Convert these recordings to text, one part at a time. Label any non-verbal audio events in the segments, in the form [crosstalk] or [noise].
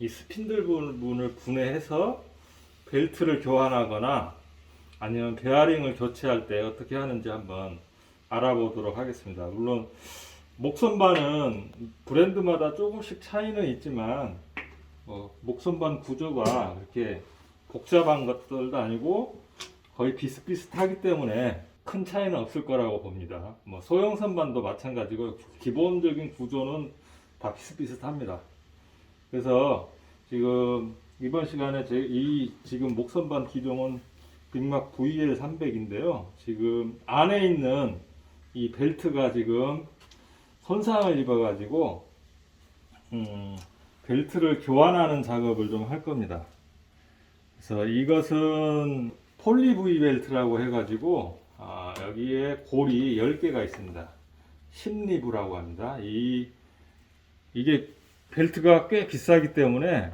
이 스핀들 부분을 분해해서 벨트를 교환하거나 아니면 베어링을 교체할 때 어떻게 하는지 한번 알아보도록 하겠습니다. 물론 목선반은 브랜드마다 조금씩 차이는 있지만 뭐 목선반 구조가 그렇게 복잡한 것들도 아니고 거의 비슷비슷하기 때문에 큰 차이는 없을 거라고 봅니다. 뭐 소형 선반도 마찬가지고 기본적인 구조는 다 비슷비슷합니다. 그래서 지금 이번 시간에 제 이 지금 목선반 기종은 빅막 VL 300인데요. 지금 안에 있는 이 벨트가 지금 손상을 입어가지고 음, 벨트를 교환하는 작업을 좀 할 겁니다. 그래서 이것은 폴리 V 벨트라고 해가지고 아, 여기에 골이 10개가 있습니다. 심리부라고 합니다. 이 이게 벨트가 꽤 비싸기 때문에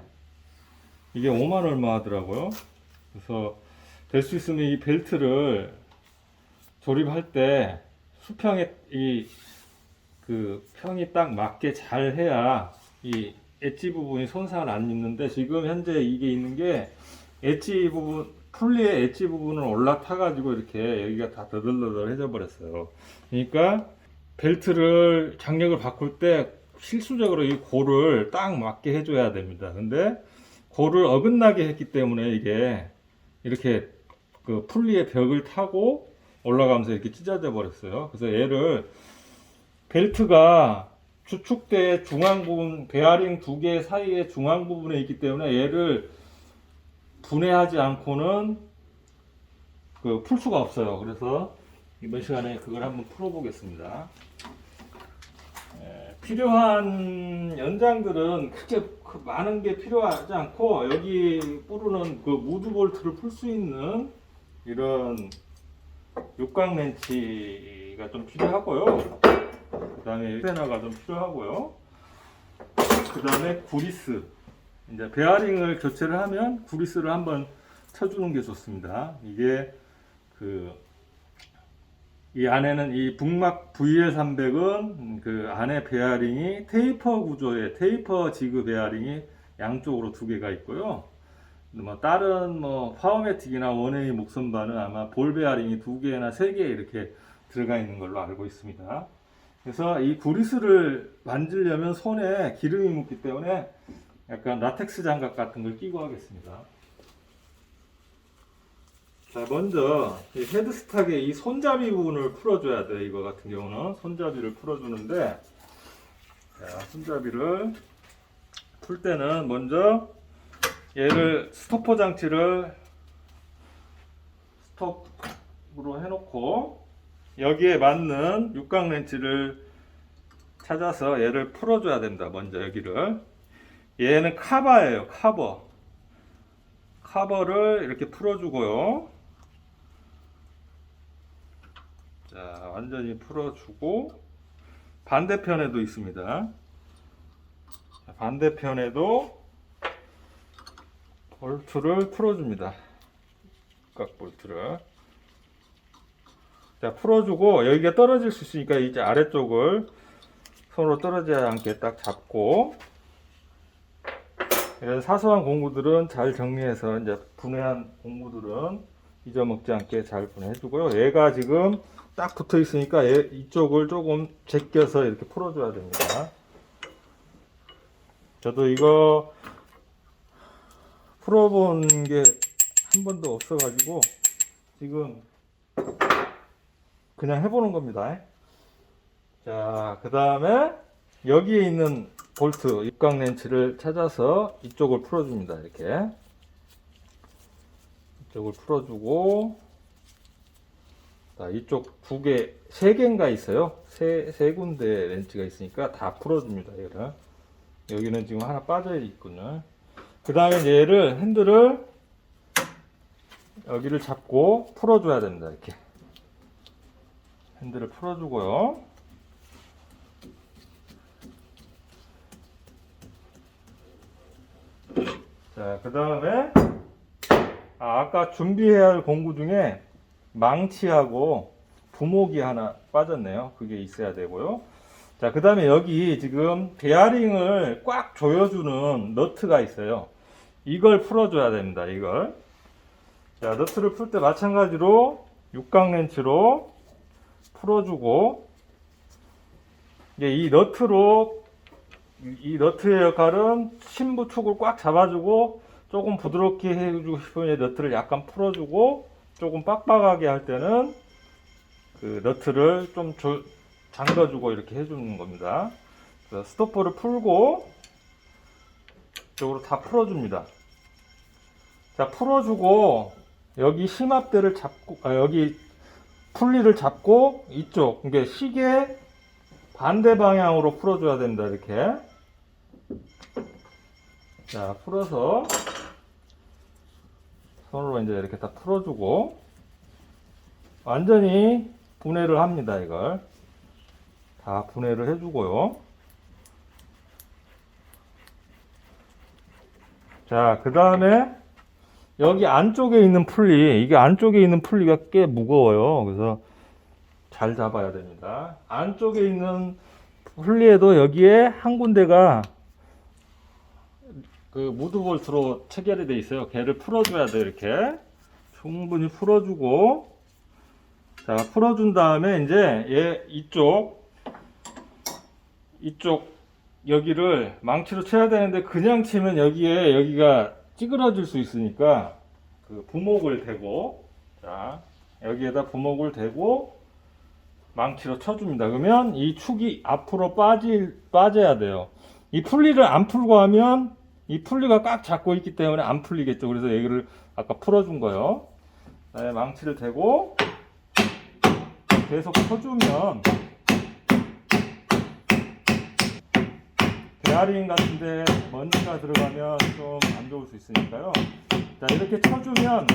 이게 5만 얼마 하더라고요. 그래서 될 수 있으면 이 벨트를 조립할 때 수평에 이 그 평이 딱 맞게 잘 해야 이 엣지 부분이 손상을 안 입는데 지금 현재 이게 있는 게 엣지 부분 풀리의 엣지 부분을 올라타 가지고 이렇게 여기가 다 더들더들해져 버렸어요. 그러니까 벨트를 장력을 바꿀 때 실수적으로 이 골을 딱 맞게 해줘야 됩니다. 근데 골을 어긋나게 했기 때문에 이게 이렇게 그 풀리의 벽을 타고 올라가면서 이렇게 찢어져 버렸어요. 그래서 얘를 벨트가 주축대 중앙 부분, 베어링 두 개 사이의 중앙 부분에 있기 때문에 얘를 분해하지 않고는 그 풀 수가 없어요. 그래서 이번 시간에 그걸 한번 풀어보겠습니다. 에, 필요한 연장들은 크게 그 많은 게 필요하지 않고 여기 뿌르는 그 무드 볼트를 풀 수 있는 이런 육각 렌치가 좀 필요하고요. 그 다음에 페나가 좀 필요하고요. 그 다음에 구리스. 이제 베어링을 교체를 하면 구리스를 한번 쳐주는 게 좋습니다. 이게 그, 이 안에는 이 북막 VL300은 그 안에 베어링이 테이퍼 구조의 테이퍼 지그 베어링이 양쪽으로 두 개가 있고요. 뭐 다른 뭐 파워매틱이나 원웨이 목선반은 아마 볼 베어링이 두 개나 세 개 이렇게 들어가 있는 걸로 알고 있습니다. 그래서 이 구리스를 만지려면 손에 기름이 묻기 때문에 약간 라텍스 장갑 같은 걸 끼고 하겠습니다. 자, 먼저 이 헤드스탁의 이 손잡이 부분을 풀어줘야 돼. 이거 같은 경우는 손잡이를 풀어주는데, 자, 손잡이를 풀 때는 먼저 얘를 스토퍼 장치를 스톱으로 해놓고 여기에 맞는 육각 렌치를 찾아서 얘를 풀어줘야 됩니다. 먼저 여기를 얘는 카바예요. 카버 카버를 이렇게 풀어주고요. 자 완전히 풀어주고 반대편에도 있습니다. 자, 반대편에도 볼트를 풀어줍니다. 육각 볼트를 자 풀어주고 여기가 떨어질 수 있으니까 이제 아래쪽을 손으로 떨어지지 않게 딱 잡고 사소한 공구들은 잘 정리해서 이제 분해한 공구들은 잊어먹지 않게 잘 분해해주고요. 얘가 지금 딱 붙어 있으니까 얘 이쪽을 조금 제껴서 이렇게 풀어줘야 됩니다. 저도 이거 풀어본 게 한 번도 없어가지고 지금 그냥 해보는 겁니다. 자, 그 다음에 여기에 있는 볼트 육각 렌치를 찾아서 이쪽을 풀어줍니다. 이렇게 이쪽을 풀어주고 자, 이쪽 두 개, 세 개인가 있어요. 세, 세 군데 렌치가 있으니까 다 풀어줍니다. 얘를 여기는 지금 하나 빠져 있군요. 그 다음에 얘를 핸들을 여기를 잡고 풀어줘야 됩니다. 이렇게 핸들을 풀어주고요. 자, 그 다음에 아, 아까 준비해야 할 공구 중에 망치하고 부목이 하나 빠졌네요. 그게 있어야 되고요. 자, 그 다음에 여기 지금 베어링을 꽉 조여주는 너트가 있어요. 이걸 풀어줘야 됩니다, 이걸. 자, 너트를 풀 때 마찬가지로 육각 렌치로 풀어주고, 이제 이 너트로, 이- 이 너트의 역할은 신부 축을 꽉 잡아주고, 조금 부드럽게 해주고 싶으면 이 너트를 약간 풀어주고, 조금 빡빡하게 할 때는 그 너트를 좀 조- 잠가주고 이렇게 해주는 겁니다. 스토퍼를 풀고 이쪽으로 다 풀어줍니다. 자 풀어주고 여기 심압대를 잡고 아, 여기 풀리를 잡고 이쪽 이게 시계 반대 방향으로 풀어줘야 됩니다. 이렇게 자 풀어서 손으로 이제 이렇게 다 풀어주고 완전히 분해를 합니다. 이걸 다 분해를 해주고요. 자, 그 다음에 여기 안쪽에 있는 풀리, 이게 안쪽에 있는 풀리가 꽤 무거워요. 그래서 잘 잡아야 됩니다. 안쪽에 있는 풀리에도 여기에 한 군데가 그 무드볼트로 체결이 돼 있어요. 걔를 풀어줘야 돼, 이렇게. 충분히 풀어주고, 자, 풀어준 다음에 이제 얘 이쪽, 이쪽 여기를 망치로 쳐야 되는데 그냥 치면 여기에 여기가 찌그러질 수 있으니까 그 부목을 대고 자 여기에다 부목을 대고 망치로 쳐줍니다. 그러면 이 축이 앞으로 빠질 빠져야 돼요. 이 풀리를 안 풀고 하면 이 풀리가 꽉 잡고 있기 때문에 안 풀리겠죠. 그래서 여기를 아까 풀어준 거요. 그다음에 망치를 대고 계속 쳐주면 베어링 같은데 먼지가 들어가면 좀 안 좋을 수 있으니까요. 자 이렇게 쳐주면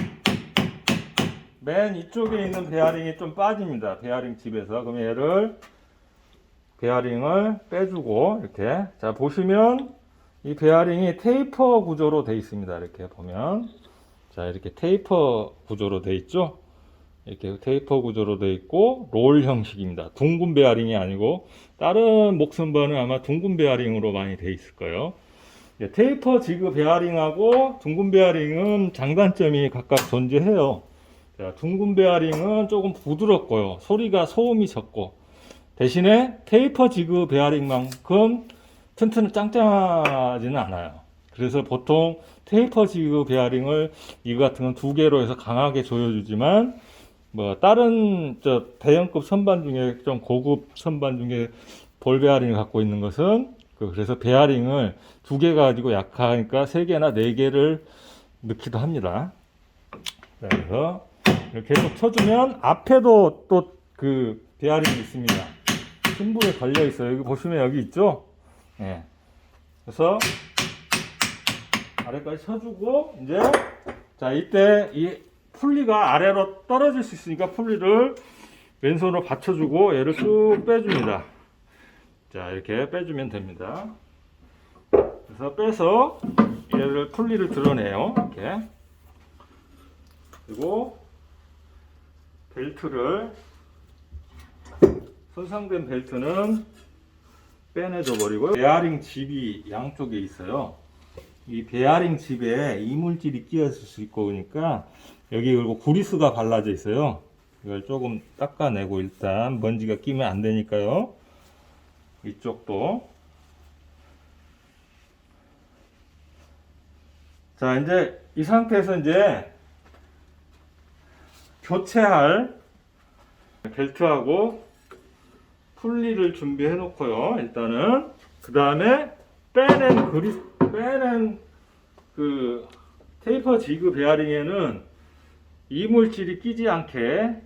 맨 이쪽에 있는 베어링이 좀 빠집니다. 베어링 집에서 그러면 얘를 베어링을 빼주고 이렇게 자 보시면 이 베어링이 테이퍼 구조로 돼 있습니다. 이렇게 보면 자 이렇게 테이퍼 구조로 돼 있죠. 이렇게 테이퍼 구조로 돼 있고 롤 형식입니다. 둥근 베어링이 아니고 다른 목선반은 아마 둥근 베어링으로 많이 돼 있을 거예요. 예, 테이퍼 지그 베어링하고 둥근 베어링은 장단점이 각각 존재해요. 자, 둥근 베어링은 조금 부드럽고요. 소리가 소음이 적고 대신에 테이퍼 지그 베어링만큼 튼튼 짱짱하지는 않아요. 그래서 보통 테이퍼 지그 베어링을 이거 같은 건 두 개로 해서 강하게 조여주지만 뭐 다른 저 대형급 선반 중에 좀 고급 선반 중에 볼 베어링을 갖고 있는 것은 그 그래서 베어링을 두 개 가지고 약하니까 세 개나 네 개를 넣기도 합니다. 자, 그래서 계속 쳐주면 앞에도 또 그 베어링이 있습니다. 심부에 걸려 있어요. 여기 보시면 여기 있죠? 예. 그래서 아래까지 쳐주고 이제 자 이때 이 풀리가 아래로 떨어질 수 있으니까 풀리를 왼손으로 받쳐주고 얘를 쭉 빼줍니다. 자 이렇게 빼주면 됩니다. 그래서 빼서 얘를 풀리를 드러내요. 이렇게 그리고 벨트를 손상된 벨트는 빼내줘 버리고요. 베어링 집이 양쪽에 있어요. 이 베어링 집에 이물질이 끼었을 수 있고 그러니까 여기 그리고 구리스가 발라져 있어요. 이걸 조금 닦아내고 일단 먼지가 끼면 안 되니까요. 이쪽도 자 이제 이 상태에서 이제 교체할 벨트하고 풀리를 준비해 놓고요. 일단은 그 다음에 빼낸 그리 빼낸 그 테이퍼 지그 베어링에는 이물질이 끼지 않게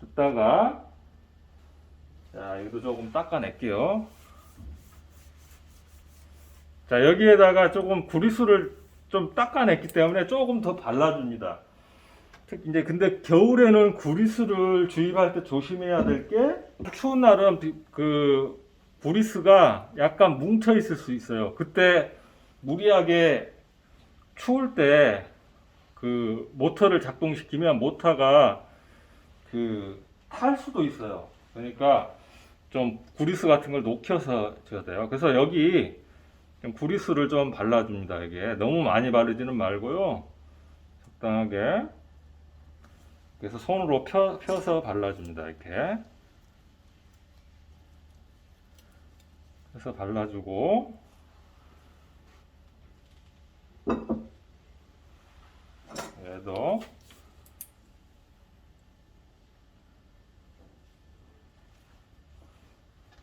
뒀다가 자 이것도 조금 닦아낼게요. 자 여기에다가 조금 구리수를 좀 닦아냈기 때문에 조금 더 발라줍니다. 특- 이제 근데 겨울에는 구리스를 주입할 때 조심해야 될 게 추운 날은 비- 그 구리스가 약간 뭉쳐 있을 수 있어요. 그때 무리하게 추울 때 그 모터를 작동시키면 모터가 그 탈 수도 있어요. 그러니까 좀 구리스 같은 걸 녹여서 줘야 돼요. 그래서 여기 좀 구리스를 좀 발라줍니다. 이게 너무 많이 바르지는 말고요. 적당하게. 그래서 손으로 펴, 펴서 발라줍니다. 이렇게. 그래서 발라주고 얘도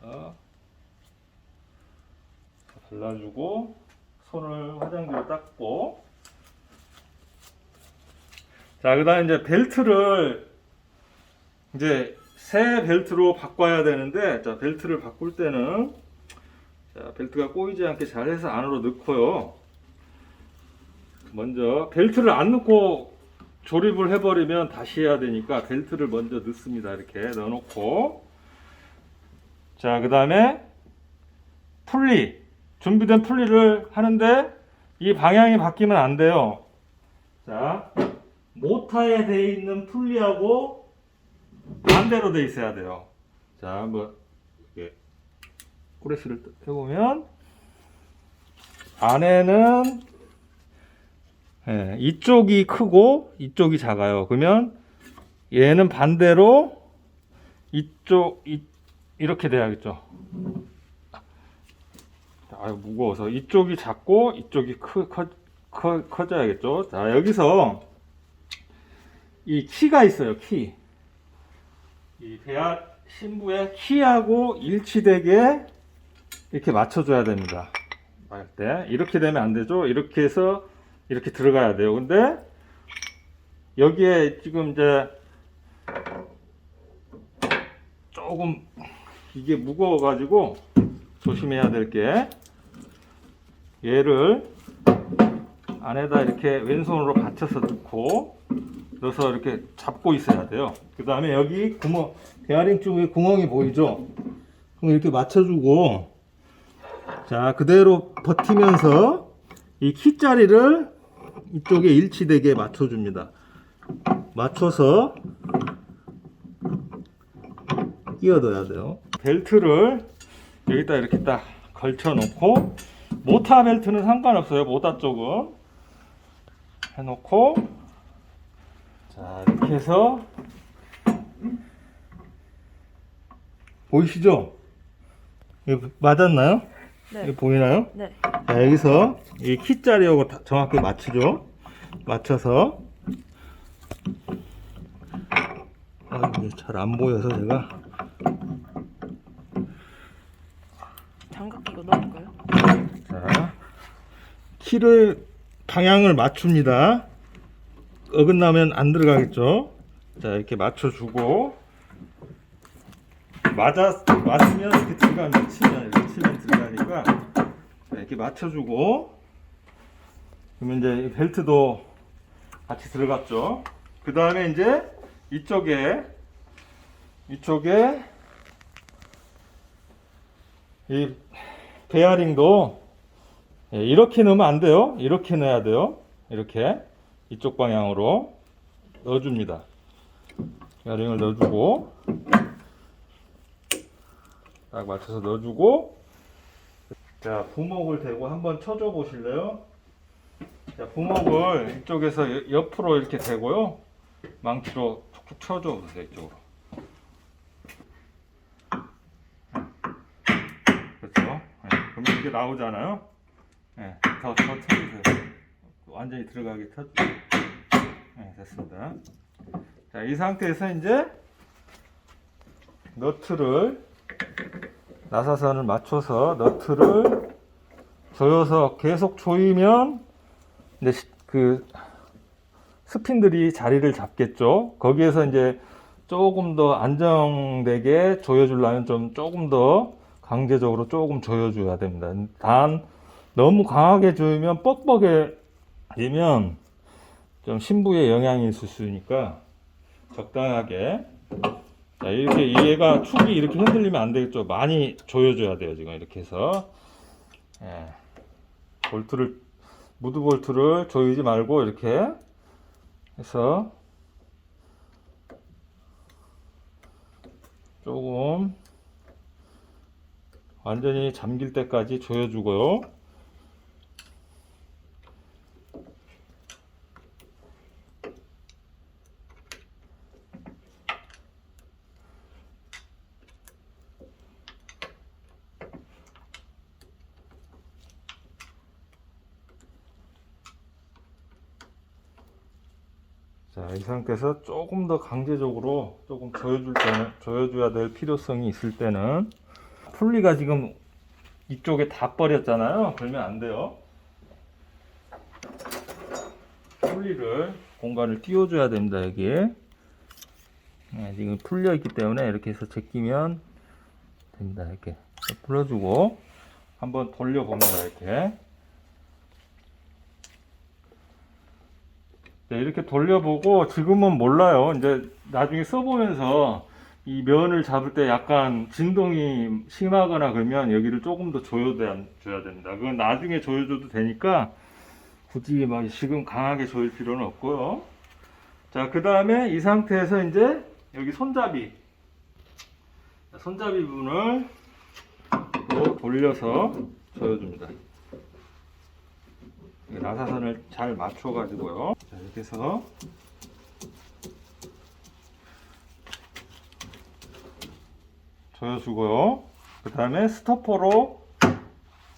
어, 발라주고 손을 화장지로 닦고 자 그 다음 이제 벨트를 이제 새 벨트로 바꿔야 되는데 자 벨트를 바꿀 때는 자 벨트가 꼬이지 않게 잘 해서 안으로 넣고요 먼저 벨트를 안 넣고 조립을 해버리면 다시 해야 되니까 벨트를 먼저 넣습니다 이렇게 넣어놓고 자, 그 다음에 풀리. 준비된 풀리를 하는데 이 방향이 바뀌면 안 돼요. 자, 모타에 돼 있는 풀리하고 반대로 돼 있어야 돼요. 자, 한번 이렇게 프레스를 해보면 안에는 예, 이쪽이 크고 이쪽이 작아요. 그러면 얘는 반대로 이쪽 이 이렇게 돼야겠죠. 아유 무거워서 이쪽이 작고 이쪽이 크, 커, 커, 커져야겠죠. 자 여기서 이 키가 있어요. 키. 이 배아 신부의 키하고 일치되게 이렇게 맞춰줘야 됩니다. 할때 이렇게 되면 안 되죠. 이렇게 해서 이렇게 들어가야 돼요. 근데 여기에 지금 이제 조금 이게 무거워가지고 조심해야 될 게 얘를 안에다 이렇게 왼손으로 받쳐서 넣고 넣어서 이렇게 잡고 있어야 돼요. 그 다음에 여기 구멍 베어링 쪽에 구멍이 보이죠? 그럼 이렇게 맞춰주고 자 그대로 버티면서 이 키자리를 이쪽에 일치되게 맞춰줍니다. 맞춰서 끼워둬야 돼요. 벨트를 여기다 이렇게 딱 걸쳐 놓고 모타 벨트는 상관없어요. 모타 쪽은 해놓고 자 이렇게 해서 보이시죠? 이거 맞았나요? 네. 이거 보이나요? 네. 자 여기서 이 키자리하고 다- 정확히 맞추죠. 맞춰서 아 이게 잘 안 보여서 제가 장갑 끼고 넣을까요? 자, 키를 방향을 맞춥니다. 어긋나면 안 들어가겠죠. 자, 이렇게 맞춰주고 맞아 맞으면 이렇게 들어가면 치면 이렇게 치면 들어가니까 자, 이렇게 맞춰주고 그러면 이제 이 벨트도 같이 들어갔죠. 그 다음에 이제 이쪽에 이쪽에 이 베어링도 예, 이렇게 넣으면 안 돼요. 이렇게 넣어야 돼요. 이렇게 이쪽 방향으로 넣어줍니다. 베어링을 넣어주고 딱 맞춰서 넣어주고 자 부목을 대고 한번 쳐줘 보실래요? 자 부목을 이쪽에서 여- 옆으로 이렇게 대고요. 망치로 툭툭 쳐줘 보세요 이쪽으로. 그렇죠. 예, 그러면 이게 나오잖아요. 예, 더, 더 쳐주세요. 완전히 들어가게 쳐주세요. 예, 됐습니다. 자, 이 상태에서 이제 너트를 나사선을 맞춰서 너트를 조여서 계속 조이면 이제 시- 그 스핀들이 자리를 잡겠죠. 거기에서 이제 조금 더 안정되게 조여주려면 좀 조금 더 강제적으로 조금 조여줘야 됩니다. 단 너무 강하게 조이면 뻑뻑해 지면 좀 신부에 영향이 있을 수 있으니까 적당하게 자, 이렇게 얘가 축이 이렇게 흔들리면 안 되겠죠. 많이 조여줘야 돼요. 지금 이렇게 해서 예. 볼트를 무드 볼트를 조이지 말고 이렇게 해서 조금 완전히 잠길 때까지 조여주고요. 상태에서 조금 더 강제적으로 조금 조여줄 때는, 조여줘야 될 필요성이 있을 때는, 풀리가 지금 이쪽에 다 버렸잖아요. 그러면 안 돼요. 풀리를 공간을 띄워줘야 됩니다, 여기에. 네, 지금 풀려 있기 때문에 이렇게 해서 제끼면 됩니다, 이렇게. 풀어주고, 한번 돌려봅니다, 이렇게. 네, 이렇게 돌려보고 지금은 몰라요. 이제 나중에 써보면서 이 면을 잡을 때 약간 진동이 심하거나 그러면 여기를 조금 더 조여줘야 됩니다. 그건 나중에 조여줘도 되니까 굳이 막 지금 강하게 조일 필요는 없고요. 자, 그 다음에 이 상태에서 이제 여기 손잡이. 손잡이 부분을 또 돌려서 조여줍니다. 이 나사선을 잘 맞춰 가지고요. 자, 이렇게 해서 조여주고요. 그 다음에 스토퍼로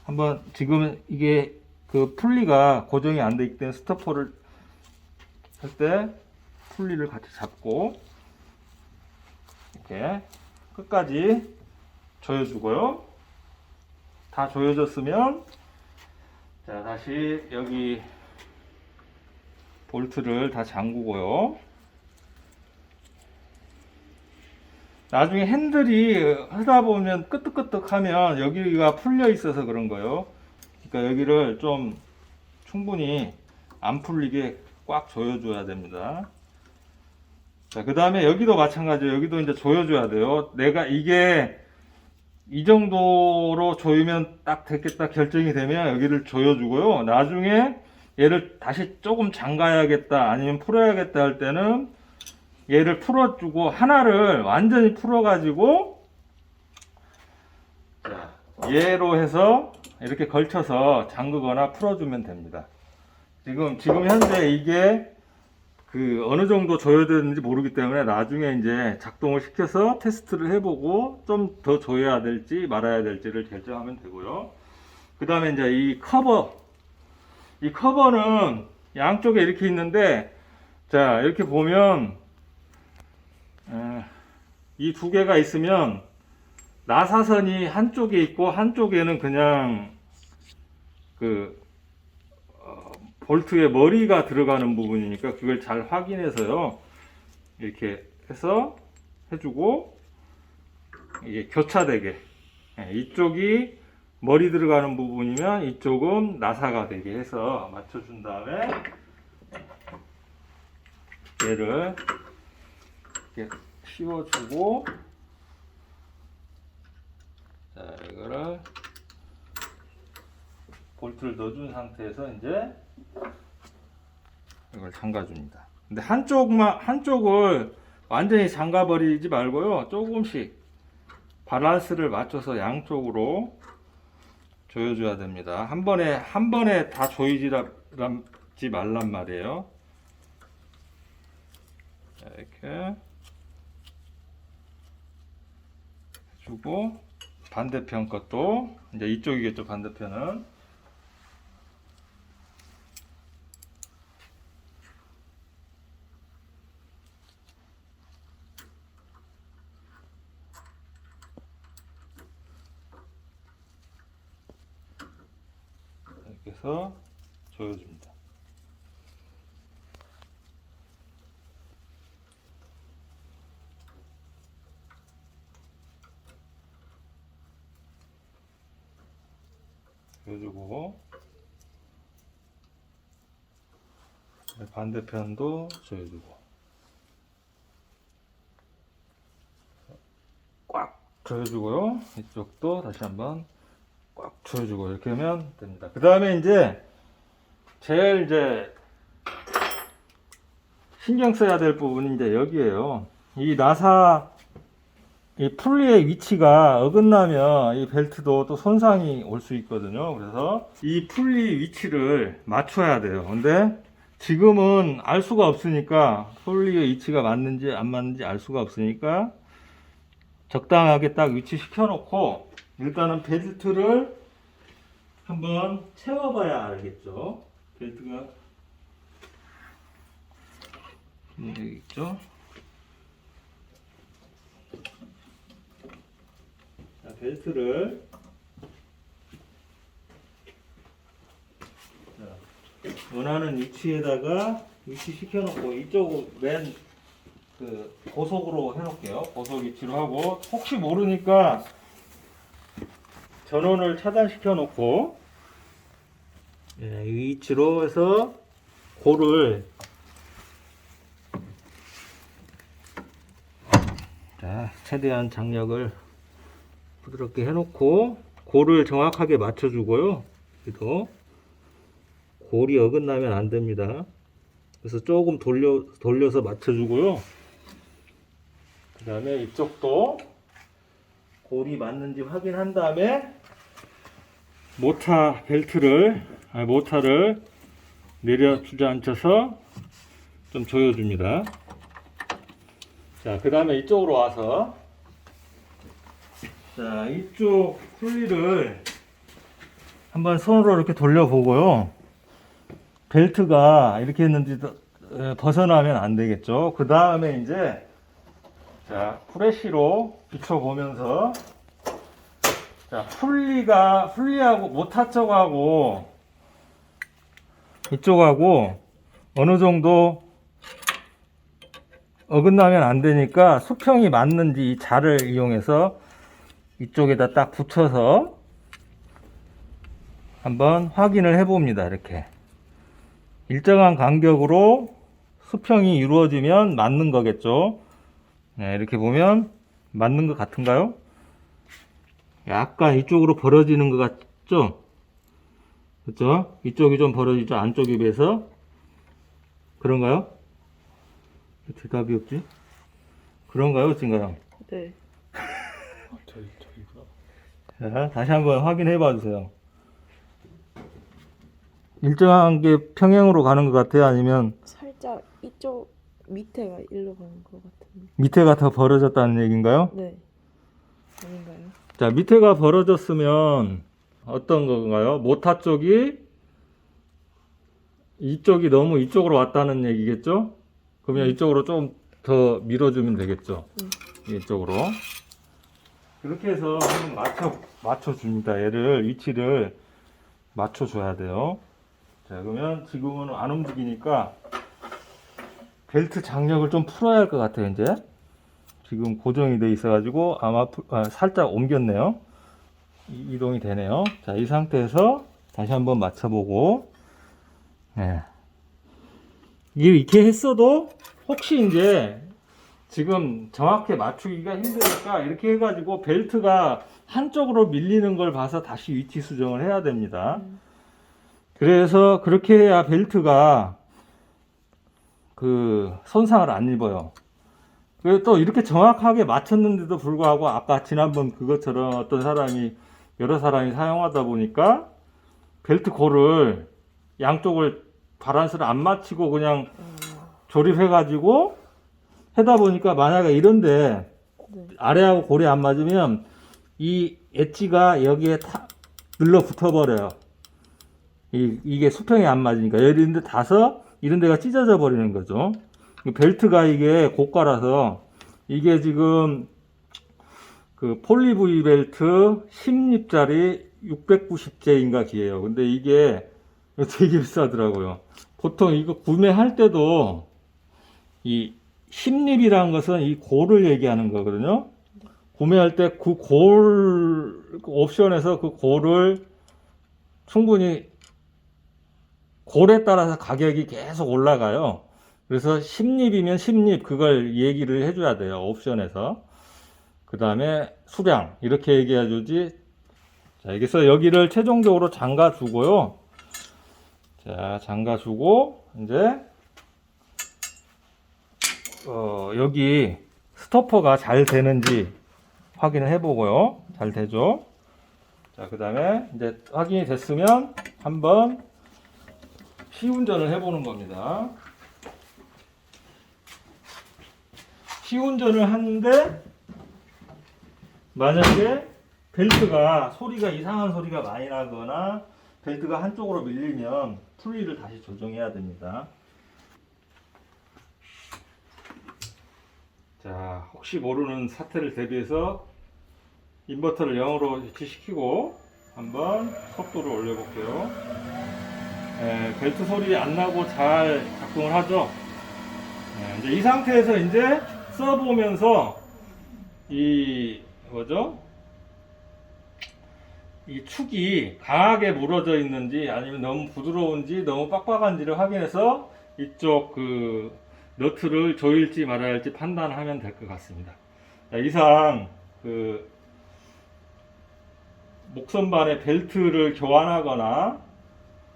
한번 지금 이게 그 풀리가 고정이 안 돼 있기 때문에 스토퍼를 할 때 풀리를 같이 잡고 이렇게 끝까지 조여주고요. 다 조여졌으면 자, 다시 여기 볼트를 다 잠그고요. 나중에 핸들이 하다 보면 끄떡끄떡 하면 여기가 풀려 있어서 그런 거예요. 그러니까 여기를 좀 충분히 안 풀리게 꽉 조여줘야 됩니다. 자, 그 다음에 여기도 마찬가지예요. 여기도 이제 조여줘야 돼요. 내가 이게 이 정도로 조이면 딱 됐겠다 결정이 되면 여기를 조여주고요. 나중에 얘를 다시 조금 잠가야겠다 아니면 풀어야겠다 할 때는 얘를 풀어주고 하나를 완전히 풀어가지고 자, 얘로 해서 이렇게 걸쳐서 잠그거나 풀어주면 됩니다. 지금 지금 현재 이게 그 어느 정도 조여되는지 모르기 때문에 나중에 이제 작동을 시켜서 테스트를 해보고 좀 더 조여야 될지 말아야 될지를 결정하면 되고요. 그 다음에 이제 이 커버 이 커버는 양쪽에 이렇게 있는데 자 이렇게 보면 이 두 개가 있으면 나사선이 한쪽에 있고 한쪽에는 그냥 그 어, 볼트의 머리가 들어가는 부분이니까 그걸 잘 확인해서요. 이렇게 해서 해주고 이게 교차되게 예, 이쪽이 머리 들어가는 부분이면 이쪽은 나사가 되게 해서 맞춰준 다음에 얘를 이렇게 씌워주고 자 이거를 볼트를 넣어준 상태에서 이제 이걸 잠가줍니다. 근데 한쪽만 한쪽을 완전히 잠가버리지 말고요. 조금씩 밸런스를 맞춰서 양쪽으로 조여줘야 됩니다. 한 번에 한 번에 다 조이지 말란 말이에요. 자, 이렇게 해주고 반대편 것도 이제 이쪽이겠죠 반대편은 해서 조여줍니다. 조여주고 네, 반대편도 조여주고 꽉 조여주고요. 이쪽도 다시 한번 꽉 조여주고 이렇게 하면 됩니다. 그 다음에 이제 제일 이제 신경 써야 될 부분이 이제 여기에요. 이 나사 이 풀리의 위치가 어긋나면 이 벨트도 또 손상이 올 수 있거든요. 그래서 이 풀리 위치를 맞춰야 돼요. 근데 지금은 알 수가 없으니까 풀리의 위치가 맞는지 안 맞는지 알 수가 없으니까 적당하게 딱 위치 시켜놓고 일단은 벨트를 한번 채워봐야 알겠죠. 벨트가 여기 있죠. 자, 벨트를 자, 원하는 위치에다가 위치 시켜놓고 이쪽 맨그 고속으로 해놓을게요. 고속 위치로 하고 혹시 모르니까 전원을 차단시켜 놓고 예, 이 위치로 해서 고를 자 최대한 장력을 부드럽게 해놓고 골을 정확하게 맞춰주고요. 그래도 골이 어긋나면 안 됩니다. 그래서 조금 돌려 돌려서 맞춰주고요. 그 다음에 이쪽도 골이 맞는지 확인한 다음에 모타 벨트를 아, 모타를 내려 주저앉혀서 좀 조여줍니다. 자, 그 다음에 이쪽으로 와서 자, 이쪽 풀리를 한번 손으로 이렇게 돌려보고요. 벨트가 이렇게 했는지 에, 벗어나면 안 되겠죠. 그 다음에 이제 자, 프레쉬로 비춰보면서 자, 풀리가 풀리하고 모타 쪽하고 이쪽하고 어느 정도 어긋나면 안 되니까 수평이 맞는지 이 자를 이용해서 이쪽에다 딱 붙여서 한번 확인을 해 봅니다. 이렇게 일정한 간격으로 수평이 이루어지면 맞는 거겠죠. 네, 이렇게 보면 맞는 것 같은가요? 약간 이쪽으로 벌어지는 것 같죠? 그렇죠? 이쪽이 좀 벌어지죠? 안쪽에 비해서 그런가요? 왜 대답이 없지? 그런가요? 어쩐가요? 네. [laughs] 자, 다시 한번 확인해 봐 주세요. 일정한 게 평행으로 가는 것 같아요? 아니면 살짝 이쪽 밑에가 일로 가는 것 같은데. 밑에가 더 벌어졌다는 얘기인가요? 네. 아닌가요? 자, 밑에가 벌어졌으면 어떤 건가요? 모타 쪽이 이쪽이 너무 이쪽으로 왔다는 얘기겠죠? 그러면 이쪽으로 좀 더 밀어주면 되겠죠? 음. 이쪽으로. 그렇게 해서 한번 맞춰, 맞춰줍니다. 얘를, 위치를 맞춰줘야 돼요. 자, 그러면 지금은 안 움직이니까 벨트 장력을 좀 풀어야 할 것 같아요, 이제. 지금 고정이 돼 있어 가지고 아마 풀- 아, 살짝 옮겼네요. 이- 이동이 되네요. 자, 이 상태에서 다시 한번 맞춰보고, 예. 이게 이렇게 했어도 혹시 이제 지금 정확히 맞추기가 힘드니까 이렇게 해가지고 벨트가 한쪽으로 밀리는 걸 봐서 다시 위치 수정을 해야 됩니다. 음. 그래서 그렇게 해야 벨트가 그 손상을 안 입어요. 그리고 또 이렇게 정확하게 맞췄는데도 불구하고 아까 지난번 그것처럼 어떤 사람이 여러 사람이 사용하다 보니까 벨트 골을 양쪽을 바란스를 안 맞추고 그냥 어, 조립해 가지고 하다 보니까 만약에 이런데 네. 아래하고 골이 안 맞으면 이 엣지가 여기에 타, 눌러 붙어 버려요. 이, 이게 수평이 안 맞으니까. 이런 데 닿아서 이런 데가 찢어져 버리는 거죠. 이 벨트가 이게 고가라서 이게 지금 그 폴리브이 벨트 10립짜리 690제인가 기예요. 근데 이게 되게 비싸더라고요. 보통 이거 구매할 때도 이 10립이라는 것은 이 골을 얘기하는 거거든요. 구매할 때 그 골 옵션에서 그 골을 충분히 골에 따라서 가격이 계속 올라가요. 그래서 10립이면 10립 그걸 얘기를 해줘야 돼요. 옵션에서. 그 다음에 수량 이렇게 얘기해 주지. 자, 그래서 여기를 최종적으로 잠가 주고요. 자, 잠가 주고 이제 어, 여기 스토퍼가 잘 되는지 확인을 해보고요. 잘 되죠? 자, 그 다음에 이제 확인이 됐으면 한번 시운전을 해보는 겁니다. 시운전을 하는데 만약에 벨트가 소리가 이상한 소리가 많이 나거나 벨트가 한쪽으로 밀리면 풀리를 다시 조정해야 됩니다. 자, 혹시 모르는 사태를 대비해서 인버터를 0으로 위치시키고 한번 속도를 올려볼게요. 예, 벨트 소리 안 나고 잘 작동을 하죠. 예, 이제 이 상태에서 이제 써보면서 이 뭐죠? 이 축이 강하게 물어져 있는지 아니면 너무 부드러운지 너무 빡빡한지를 확인해서 이쪽 그 너트를 조일지 말아야 할지 판단하면 될 것 같습니다. 자, 이상 그 목선반에 벨트를 교환하거나